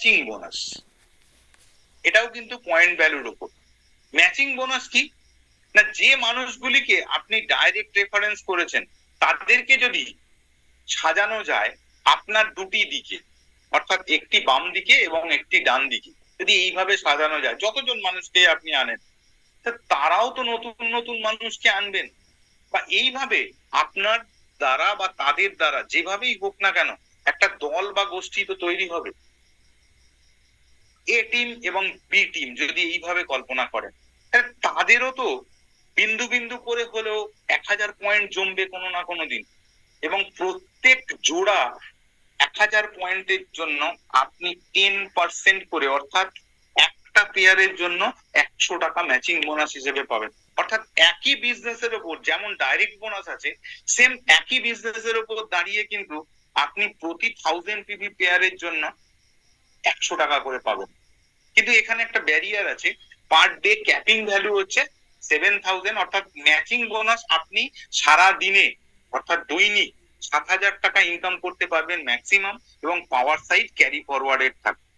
Matching bonus এটাও কিন্তু point ভ্যালুর উপর। ম্যাচিং বোনাস কি? না, যে মানুষগুলিকে আপনি ডাইরেক্ট রেফারেন্স করেছেন, তাদেরকে যদি সাজানো যায়, আপনার দুটি দিকে, অর্থাৎ একটি বাম দিকে এবং একটি ডান দিকে, যদি এইভাবে সাজানো যায়, যতজন মানুষকে আপনি আনেন তারাও তো নতুন নতুন মানুষকে আনবেন। বা এইভাবে আপনার দ্বারা বা তাদের দ্বারা, যেভাবেই হোক না কেন, একটা দল বা গোষ্ঠী তো তৈরি হবে। এ টিম এবং বি টিম যদি এইভাবে কল্পনা করেন। তাদেরও তো বিন্দু বিন্দু করে হলেও এক হাজার পয়েন্ট জমবে কোনো না কোনো দিন। এবং প্রত্যেক জোড়া এক হাজার পয়েন্টের জন্য আপনি টেন পার্সেন্ট করে অর্থাৎ একটা পেয়ারের জন্য একশো টাকা ম্যাচিং বোনাস হিসেবে পাবেন। অর্থাৎ একই বিজনেসের উপর যেমন ডাইরেক্ট বোনাস আছে সেম একই বিজনেসের উপর দাঁড়িয়ে কিন্তু আপনি প্রতি থাউজেন্ড পিভি পেয়ারের জন্য একশো টাকা করে পাবেন কিন্তু এখানে একটা ব্যারিয়ার আছে পার ডে ক্যাপিং ভ্যালু হচ্ছে সেভেন থাউজেন্ড অর্থাৎ ম্যাচিং বোনাস আপনি সারা দিনে, অর্থাৎ দৈনিক সাত হাজার টাকা ইনকাম করতে পারবেন ম্যাক্সিমাম এবং পাওয়ার সাইড ক্যারি ফরওয়ার্ডেড থাকবে।